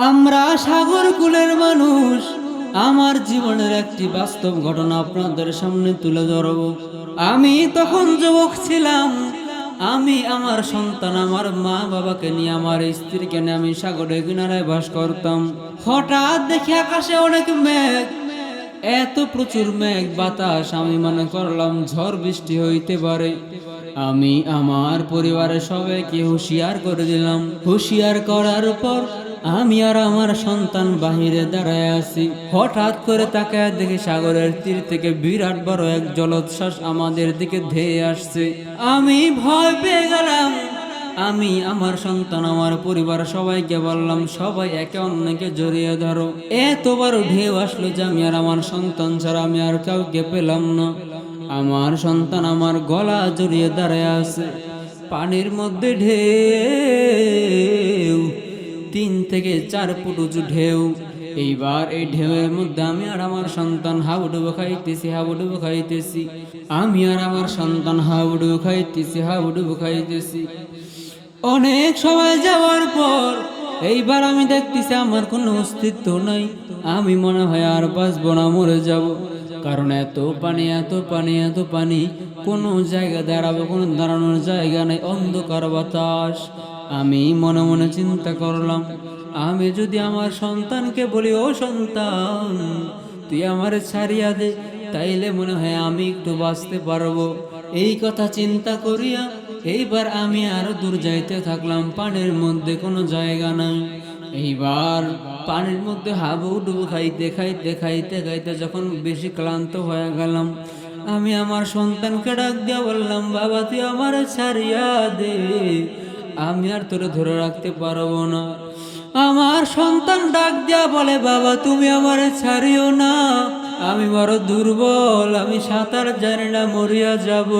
আমরা সাগর কুলের মানুষ। আমার জীবনের একটি বাস্তব ঘটনা আপনাদের সামনে তুলে ধরব। আমি তখন যুবক ছিলাম। আমি আমার সন্তান, আমার মা বাবাকে নিয়ে, আমার স্ত্রীকে নিয়ে আমি সাগরের কিনারায় বাস করতাম। হঠাৎ দেখি আকাশে অনেক মেঘ। এত প্রচুর মেঘ, বাতাস আমি মনে করলাম ঝড় বৃষ্টি হইতে পারে। আমি, আমার পরিবারের সবাইকে হুঁশিয়ার করে দিলাম। হুঁশিয়ার করার পর আমি আর আমার সন্তান বাহিরে দাঁড়ায় আছি। হঠাৎ করে তাকে দেখি সাগরের তীর থেকে বিরাট বড় এক জলোচ্ছ্বাস আমাদের দিকে ধেয়ে আসছে। আমি ভয় পেয়ে গেলাম। আমি, আমার সন্তান, আমার পরিবার, সবাইকে বললাম, সবাই একে অন্যকে জড়িয়ে ধরো। এতবার ঢেউ আসলো যে আমি আর আমার সন্তান ছাড়া আমি আর কাউকে পেলাম না। আমার সন্তান আমার গলা জড়িয়ে দাঁড়ায় আছে। পানির মধ্যে ঢেউ তিন থেকে চার ফুট উঁচু ঢেউ। এইবার এই ঢেউয়ের মধ্যে আমি আর আমার সন্তান হাবুডুবু খাইতেছি হাবুডুবু খাইতেছি। আমি আর আমার সন্তান হাবুডুবু খাইতেছি হাবুডুবু খাইতেছি। অনেক সময় যাওয়ার পর এইবার আমি দেখতেছি আমার কোনো অস্তিত্ব নাই। আমি মনে হয় আর বাঁচবো না, মরে যাব। কারণ এত পানি এত পানি এত পানি। কোনো জায়গা দাঁড়াবো, কোনো দাঁড়ানোর জায়গা নেই। অন্ধকার বাতাস। আমি মনে মনে চিন্তা করলাম, আমি যদি আমার সন্তানকে বলি, ও সন্তান, তুই আমার ছাড়িয়া দে, তাইলে মনে হয় আমি একটু বাঁচতে পারব। এই কথা চিন্তা করিয়া এইবার আমি আরও দূর যাইতে থাকলাম, পানির মধ্যে কোনো জায়গা নাই। এইবার পানির মধ্যে হাবু ডুবু খাইতে খাইতে খাইতে খাইতে যখন বেশি ক্লান্ত হয়ে গেলাম, আমি আমার সন্তানকে ডাক দিয়া বললাম, বাবা, তুই আমার ছাড়িয়া দে। আমি আর তোরে ধরে রাখতে পারব না। আমার সন্তান ডাক দিয়া বলে, বাবা, তুমি আমার ছাড়িও না। আমি বড় দুর্বল, আমি সাঁতার জানি না, মরিয়া যাব।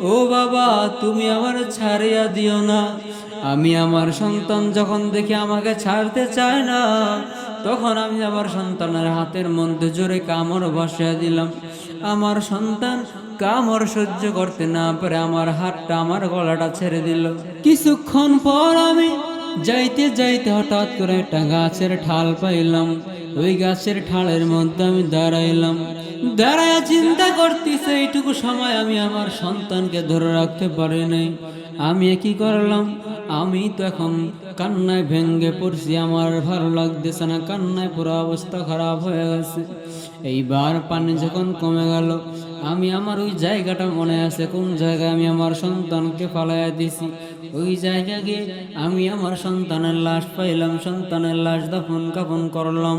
ও বাবা, তুমি আমার ছাড়িয়া দিও না। আমি আমার সন্তান যখন দেখি আমাকে ছাড়তে চায় না, তখন আমি আমার সন্তানের হাতের মধ্যে জোরে কামড় বসিয়ে দিলাম। আমার সন্তান কামড় সহ্য করতে না পারে আমার হাতটা, আমার গলাটা ছেড়ে দিল। কিছুক্ষণ পর আমি যাইতে যাইতে হঠাৎ করে একটা গাছের ঠাল পাইলাম। ওই গাছের ঠালের মধ্যে আমি দাঁড়াইলাম। দাঁড়ায় চিন্তা করতেছে এইটুকু সময় আমি আমার সন্তানকে ধরে রাখতে পারি নাই। আমি কি করলাম? আমি তো এখন কান্নায় ভেঙ্গে পড়ছি, আমার ভালো লাগতেছে না। কান্নায় পুরো অবস্থা খারাপ হয়ে গেছে। এইবার পানি যখন কমে গেল আমি আমার ওই জায়গাটা মনে আছে, কোন জায়গায় আমি আমার সন্তানকে ফালাইয়া দিছি? ওই জায়গা গিয়ে আমি আমার সন্তানের লাশ পাইলাম, সন্তানের লাশ দাফন কাফন করলাম।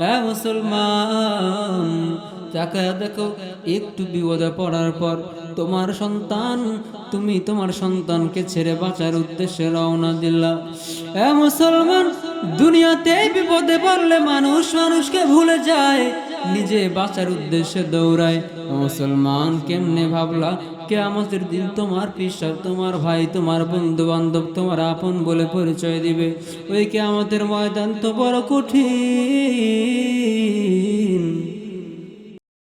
হ্যাঁ মুসলমান তাকে দেখো, একটু বিপদে পড়ার পর তোমার সন্তান, তুমি তোমার সন্তানকে ছেড়ে বাঁচার উদ্দেশ্যে রওনা দিলা। এ মুসলমান, দুনিয়াতে বিপদে পড়লে মানুষ মানুষকে ভুলে যায়, নিজে বাঁচার উদ্দেশ্যে দৌড়ায়। মুসলমান কেমনে ভাবলা? কে আমাদের দিন তোমার পিসাব তোমার ভাই, তোমার বন্ধু বান্ধব তোমার আপন বলে পরিচয় দিবে। ওই আমাদের ময়দান তো বড় কঠিন।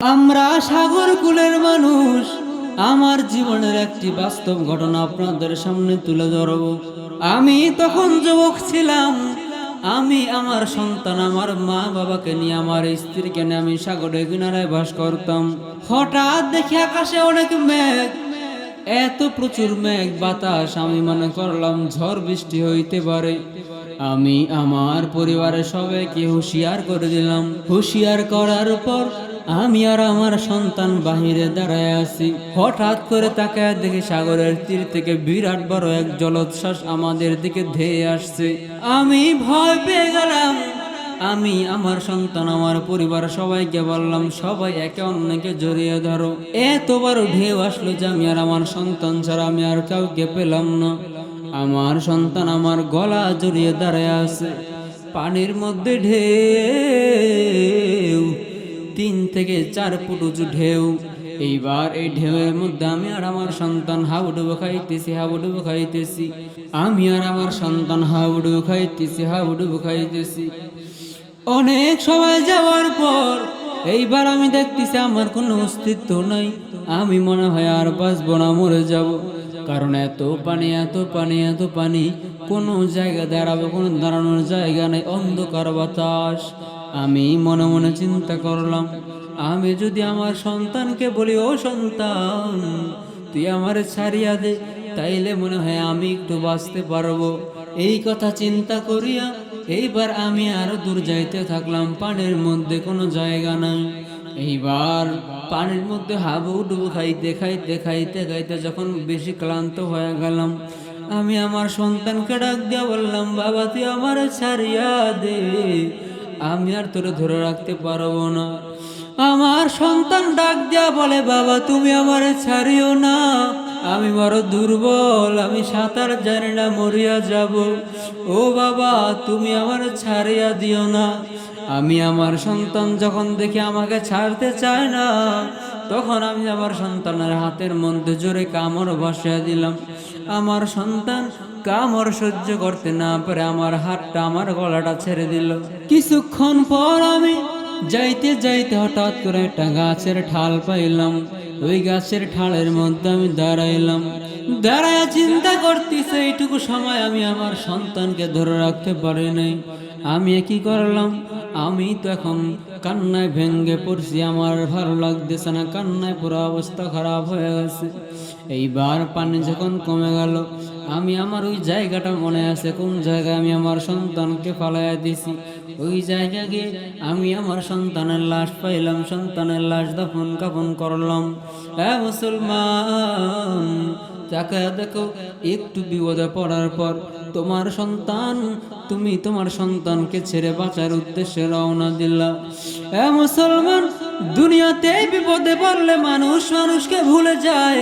আমরা সাগর কুলের মানুষ, আমার জীবনের একটি বাস্তব ঘটনা আপনাদের সামনে তুলে ধরব। আমি তখন যুবক ছিলাম আমি আমার সন্তান, আমার মা বাবাকে নিয়ে আমার স্ত্রীকে নিয়ে আমি সাগরের কিনারায় বাস করতাম। হঠাৎ দেখি আকাশে অনেক মেঘ। এত প্রচুর মেঘ, বাতাস, আমি মনে করলাম ঝড় বৃষ্টি হইতে পারে। আমি আমার পরিবারের সবাইকে হুঁশিয়ার করে দিলাম। হুঁশিয়ার করার পর আমি আর আমার সন্তান বাহিরে দাঁড়ায় আছি। হঠাৎ করে তাকে দেখি সাগরের তীর থেকে বিরাট বড় এক জলোচ্ছ্বাস আমাদের দিকে ধেয়ে আসছে। আমি ভয় পেয়ে গেলাম। আমি, আমার সন্তান, আমার পরিবার, সবাইকে বললাম, সবাই একে অন্যকে জড়িয়ে ধরো। এত বড় ঢেউ আসলো যে আমি আর আমার সন্তান ছাড়া আমি আর কাউকে পেলাম না। আমার সন্তান আমার গলা জড়িয়ে দাঁড়ায় আছে। পানির মধ্যে ঢেউ তিন থেকে চার ফুট উঁচু ঢেউ। এইবার এই ঢেউয়ের মধ্যে আমি আর আমার সন্তান হাবুডুবু খাইতেছি হাবুডুবু খাইতেছি। আমি আর আমার সন্তান হাবুডুবু খাইতেছি হাবুডুবু খাইতেছি। অনেক সময় যাওয়ার পর এইবার আমি দেখতেছি আমার কোনো অস্তিত্ব নাই। আমি মনে হয় আর বাঁচবো না, মরে যাব। কারণ এত পানি এত পানি এত পানি, কোনো জায়গা দাঁড়াবো, কোনো দাঁড়ানোর জায়গা নেই, অন্ধকার বাতাস। আমি মনে মনে চিন্তা করলাম, আমি যদি আমার সন্তানকে বলি, ও সন্তান, তুই আমার ছাড়িয়া দে, তাইলে মনে হয় আমি একটু বাঁচতে পারব। এই কথা চিন্তা করিয়া এইবার আমি আরও দূর যাইতে থাকলাম, পানির মধ্যে কোনো জায়গা নাই। এইবার পানির মধ্যে হাবু ডুবু খাইতে খাইতে খাইতে খাইতে যখন বেশি ক্লান্ত হয়ে গেলাম, আমি আমার সন্তানকে ডাক দিয়া বললাম, বাবা, তুই আমার ছাড়িয়া দে। আমি আর তোরে ধরে রাখতে পারব না। আমার সন্তান ডাক দিয়া বলে, বাবা, তুমি আমার ছাড়িও না। আমি বড় দুর্বল, আমি সাঁতার জানি না, মরিয়া যাব। ও বাবা, তুমি আমার ছাড়িয়া দিও না। আমি আমার সন্তান যখন দেখি আমাকে ছাড়তে চায় না, তখন আমি আমার সন্তানের হাতের মধ্যে জোরে কামড় বসিয়ে দিলাম। আমার সন্তান কামড় সহ্য করতে না পারে আমার হাতটা, আমার গলাটা ছেড়ে দিল। কিছুক্ষণ পর আমি যাইতে যাইতে হঠাৎ করে একটা গাছের ঠাল পাইলাম। ওই গাছের ঠালের মধ্যে আমি দাঁড়াইলাম। দাঁড়ায় চিন্তা করতেছে, এইটুকু সময় আমি আমার সন্তানকে ধরে রাখতে পারি নাই। আমি কি করলাম? আমি তো এখন কান্নায় ভেঙ্গে পড়ছি। আমার ভালো লাগতেছে না। কান্নায় পুরো অবস্থা খারাপ হয়ে গেছে। এইবার পানি যখন কমে গেল, আমি আমার ওই জায়গাটা মনে আছে। কোন জায়গায় আমি আমার সন্তানকে ফালাইয়া দিছি? ওই জায়গা গিয়ে আমি আমার সন্তানের লাশ পাইলাম। সন্তানের লাশ দাফন কাফন করলাম। হ্যাঁ মুসলমান তাকায় দেখো, একটু বিপদে পড়ার পর তোমার সন্তান, তুমি তোমার সন্তানকে ছেড়ে বাঁচার উদ্দেশ্যে রওনা দিলা। এ মুসলমান, দুনিয়াতে বিপদে পড়লে মানুষ মানুষকে ভুলে যায়,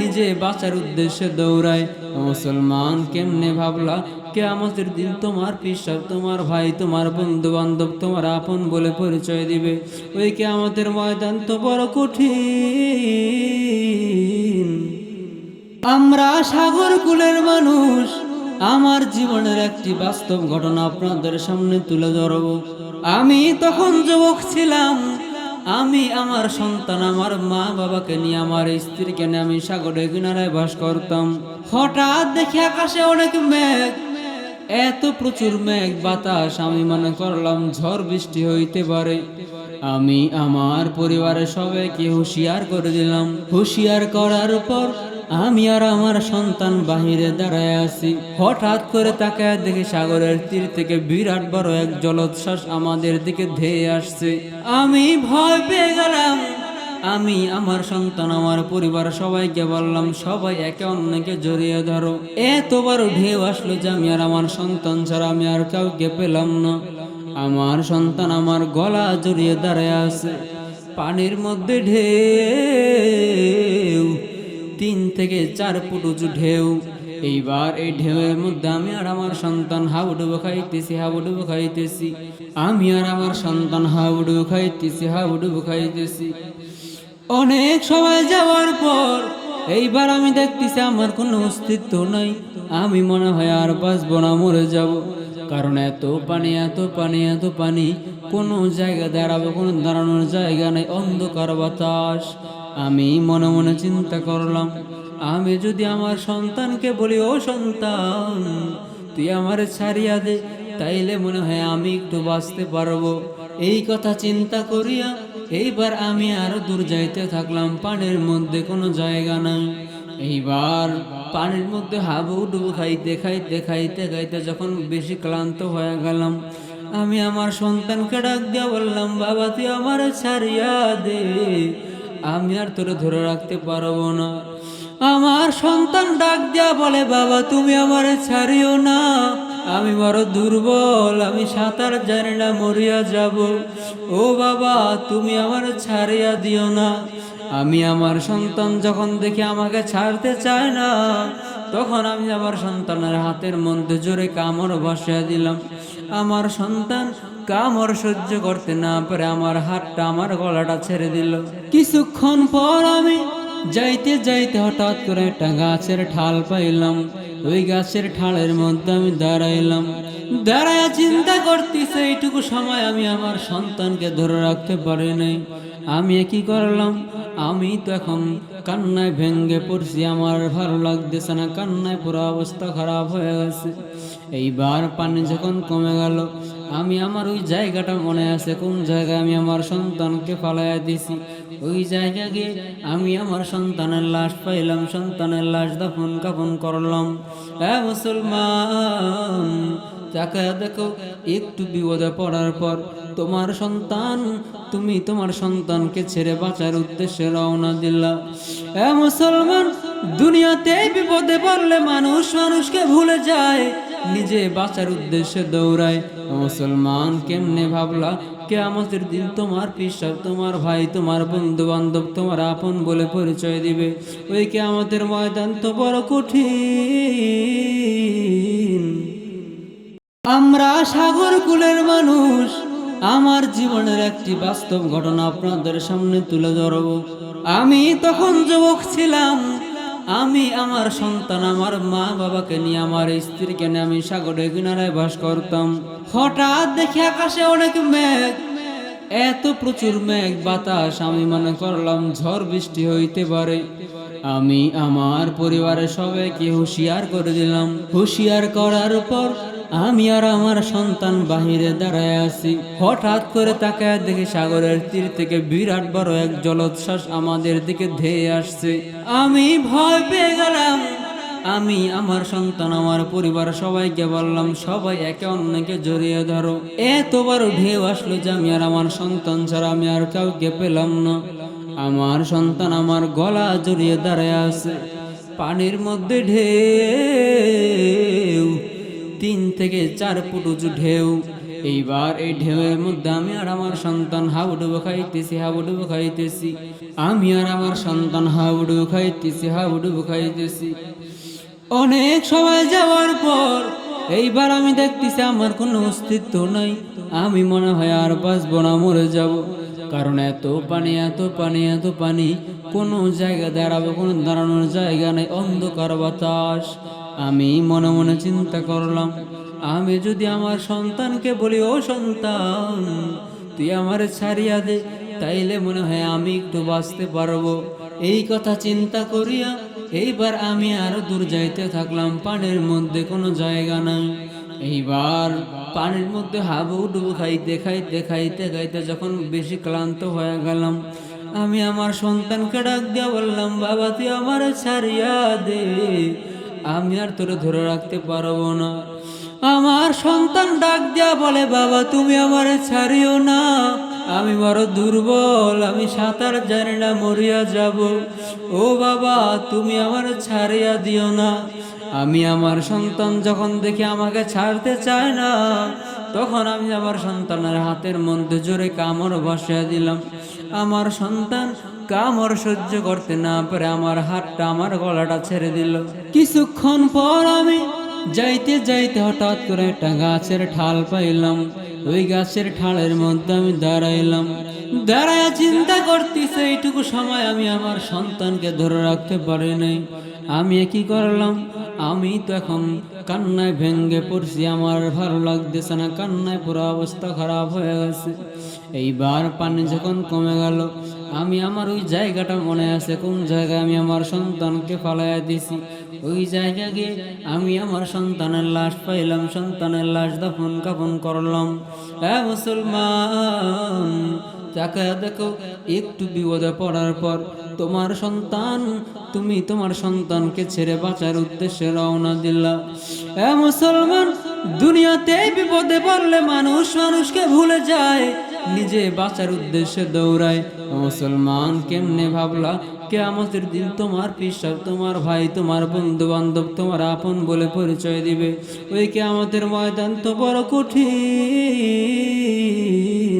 নিজে বাঁচার উদ্দেশ্যে দৌড়ায়। মুসলমান, কেমনে ভাবলা কে আমাদের দিন তোমার পিসাব তোমার ভাই, তোমার বন্ধু বান্ধব তোমার আপন বলে পরিচয় দিবে। ওই কে আমাদের ময়দান তো বড় কঠিন। আমরা সাগর কুলের মানুষ। আমার জীবনের একটি বাস্তব ঘটনা আপনাদের সামনে তুলে ধরব। আমি তখন যুবক ছিলাম। আমি আমার সন্তান, আমার মা বাবাকে নিয়ে, আমার স্ত্রীকে নিয়ে আমি সাগরের কিনারায় বাস করতাম। হঠাৎ দেখি আকাশে অনেক মেঘ। এত প্রচুর মেঘ, বাতাস আমি মনে করলাম ঝড় বৃষ্টি হইতে পারে। আমি আমার পরিবারের সবাইকে হুঁশিয়ার করে দিলাম। হুঁশিয়ার করার পর আমি আর আমার সন্তান বাহিরে দাঁড়ায় আছি। হঠাৎ করে তাকায় দেখি সাগরের তীর থেকে বিরাট বড় এক জলোচ্ছ্বাস আমাদের দিকে ধেয়ে আসছে। আমি ভয় পেয়ে গেলাম। আমি, আমার সন্তান, আমার পরিবার সবাইকে বললাম, সবাই একে অন্যকে জড়িয়ে ধরো। এতবার ঢেউ আসলো যে আমি আর আমার সন্তান ছাড়া আমি আর কাউকে পেলাম না। আমার সন্তান আমার গলা জড়িয়ে দাঁড়ায় আছে। পানির মধ্যে ঢেউ তিন থেকে চার ফুট উঁচু ঢেউ। এইবার এই ঢেউয়ের মধ্যে আমি আর আমার সন্তান হাবুডুবু খাইতেছি হাবুডুবু খাইতেছি। আমি আর আমার সন্তান হাবুডুবু খাইতেছি হাবুডুবু খাইতেছি। অনেক সময় যাওয়ার পর এইবার আমি দেখতেছি আমার কোনো অস্তিত্ব নাই। আমি মনে হয় আর বাঁচবো না, মরে যাব। কারণ এত পানি এত পানি এত পানি, কোনো জায়গা দাঁড়াবো, কোনো দাঁড়ানোর জায়গা নেই, অন্ধকার বাতাস। আমি মনে মনে চিন্তা করলাম, আমি যদি আমার সন্তানকে বলি, ও সন্তান, তুই আমার ছাড়িয়া দে, তাইলে মনে হয় আমি একটু বাঁচতে পারব। এই কথা চিন্তা করিয়া এইবার আমি আরও দূর যাইতে থাকলাম, পানির মধ্যে কোনো জায়গা নাই। এইবার পানির মধ্যে হাবুডুবু খাইতে খাইতে খাইতে খাইতে যখন বেশি ক্লান্ত হয়ে গেলাম, আমি আমার সন্তানকে ডাক দিয়া বললাম, বাবা, তুই আমার ছাড়িয়া দে। আমি আর তোরে ধরে রাখতে পারব না। আমার সন্তান ডাক দিয়া বলে, বাবা, তুমি আমার ছাড়িও না। আমি বড় দুর্বল, আমি সাঁতার জানি না, মরিয়া যাব। ও বাবা, তুমি আমার ছাড়িয়া দিও না। আমি আমার সন্তান যখন দেখি আমাকে ছাড়তে চায় না, তখন আমি আমার সন্তানের হাতের মধ্যে জোরে কামড় বসিয়ে দিলাম। আমার সন্তান কামড় সহ্য করতে না পারে, আমার হাতটা, আমার গলাটা ছেড়ে দিল। কিছুক্ষণ পর আমি যাইতে যাইতে হঠাৎ করে একটা গাছের ঠাল পাইলাম। ওই গাছের ঠালের মধ্যে আমি দাঁড়াইলাম। দাঁড়ায় চিন্তা করতেছে, এইটুকু সময় আমি আমার সন্তানকে ধরে রাখতে পারি নাই। আমি কি করলাম? আমি তো এখন কান্নায় ভেঙ্গে পড়ছি, আমার ভালো লাগতেছে না, কান্নায় পুরো অবস্থা খারাপ হয়ে গেছে। এইবার পানি যখন কমে গেল, আমি আমার ওই জায়গাটা মনে আছে, কোন জায়গায় আমি আমার সন্তানকে ফালাইয়া দিছি? ওই জায়গা গিয়ে আমি আমার সন্তানের লাশ পাইলাম, সন্তানের লাশ দাফন কাফন করলাম। এ মুসলমান তাকায় দেখো, একটু বিপদে পড়ার পর তোমার সন্তান, তুমি তোমার সন্তানকে ছেড়ে বাঁচার উদ্দেশ্যে রওনা দিলা। এ মুসলমান, দুনিয়াতে বিপদে পড়লে মানুষ মানুষকে ভুলে যায়। নিজে বাঁচার উদ্দেশ্যে দৌড়ায়। মুসলমান, কেমনে ভাবলা? কে আমাদের দিন তোমার পিসাব, তোমার ভাই, তোমার বন্ধু বান্ধব তোমার আপন বলে পরিচয় দিবে। ওই কে আমাদের ময়দান তো বড় কঠিন। আমরা সাগর কুলের মানুষ, আমার জীবনের একটি বাস্তব ঘটনা আপনাদের সামনে তুলে ধরব। আমি তখন যুবক ছিলাম আমি আমার সন্তান, আমার মা বাবাকে নিয়ে আমার স্ত্রীকে নিয়ে আমি সাগরের কিনারায় বাস করতাম। হঠাৎ দেখি আকাশে অনেক মেঘ। এত প্রচুর মেঘ, বাতাস, আমি মনে করলাম ঝড় বৃষ্টি হইতে পারে। আমি আমার পরিবারের সবাইকে হুঁশিয়ার করে দিলাম। হুঁশিয়ার করার পর আমি আর আমার সন্তান বাহিরে দাঁড়ায় আছি। হঠাৎ করে তাকায় দেখি সাগরের তীর থেকে বিরাট বড় এক জলোচ্ছ্বাস আমাদের দিকে ধেয়ে আসছে। আমি ভয় পেয়ে গেলাম। আমি, আমার সন্তান, আমার পরিবার, সবাইকে বললাম, সবাই একে অন্যকে জড়িয়ে ধরো। এতবার ঢেউ আসলো যে আমি আর আমার সন্তান ছাড়া আমি আর কাউকে পেলাম না। আমার সন্তান আমার গলা জড়িয়ে দাঁড়ায় আছে। পানির মধ্যে ঢেউ তিন থেকে চার ফুট উঁচু ঢেউ। এইবার এই ঢেউয়ের মধ্যে আমি আর আমার সন্তান হাবুডুবু খাইতেছি হাবুডুবু খাইতেছি। আমি আর আমার সন্তান হাবুডুবু খাইতেছি হাবুডুবু খাইতেছি। অনেক সময় যাওয়ার পর এইবার আমি দেখতেছি আমার কোনো অস্তিত্ব নাই। আমি মনে হয় আর বাঁচবো না, মরে যাব। কারণ এত পানি এত পানি এত পানি। কোনো জায়গা দাঁড়াবো, কোনো দাঁড়ানোর জায়গা নেই, অন্ধকার বাতাস। আমি মনে মনে চিন্তা করলাম, আমি যদি আমার সন্তানকে বলি, ও সন্তান, তুই আমার ছাড়িয়া দে, তাইলে মনে হয় আমি একটু বাঁচতে পারব। এই কথা চিন্তা করিয়া এইবার আমি আরও দূর যাইতে থাকলাম, পানির মধ্যে কোনো জায়গা নাই। এইবার পানির মধ্যে হাবু ডুবু খাইতে খাইতে খাইতে খাইতে যখন বেশি ক্লান্ত হয়ে গেলাম, আমি আমার সন্তানকে ডাক দিয়া বললাম, বাবা, তুই আমার ছাড়িয়া দে। আমি আর তোরে ধরে রাখতে পারব না। আমার সন্তান ডাক দিয়া বলে, বাবা, তুমি আমার ছাড়িও না। আমি বড় দুর্বল, আমি সাঁতার জানি না, মরিয়া যাব। ও বাবা, তুমি আমার ছাড়িয়া দিও না। আমি আমার সন্তান যখন দেখি আমাকে ছাড়তে চায় না, তখন আমি আমার সন্তানের হাতের মধ্যে জোরে কামড় বসিয়ে দিলাম। আমার সন্তান কামড় সহ্য করতে না পারে আমার হাতটা, আমার গলাটা ছেড়ে দিল। কিছুক্ষণ পর আমি যাইতে যাইতে হঠাৎ করে একটা গাছের ঠাল পাইলাম। ওই গাছের ঠালের মধ্যে আমি দাঁড়াইলাম। দাঁড়ায় চিন্তা করতেছে, এইটুকু সময় আমি আমার সন্তানকে ধরে রাখতে পারি নাই। আমি কি করলাম? আমি তো এখন কান্নায় ভেঙ্গে পড়ছি, আমার ভালো লাগতেছে না, কান্নায় পুরো অবস্থা খারাপ হয়ে গেছে। এইবার পানি যখন কমে গেল আমি আমার ওই জায়গাটা মনে আছে, কোন জায়গায় আমি আমার সন্তানকে ফালাইয়া দিছি? ওই জায়গা গিয়ে আমি আমার সন্তানের লাশ পাইলাম, সন্তানের লাশ দাফন কাফন করলাম। এ মুসলমান তাকায় দেখো, একটু বিপদে পড়ার পর তোমার সন্তান, তুমি তোমার সন্তানকে ছেড়ে বাঁচার উদ্দেশ্যে রওনা দিলা। এ মুসলমান, দুনিয়াতে বিপদে পড়লে মানুষ মানুষকে ভুলে যায়, নিজে বাঁচার উদ্দেশ্যে দৌড়ায়। মুসলমান কেমনে ভাবলা? কে আমাদের দিন তোমার পিসাব, তোমার ভাই, তোমার বন্ধু বান্ধব তোমার আপন বলে পরিচয় দিবে। ওই কে আমাদের ময়দান তো বড় কঠিন।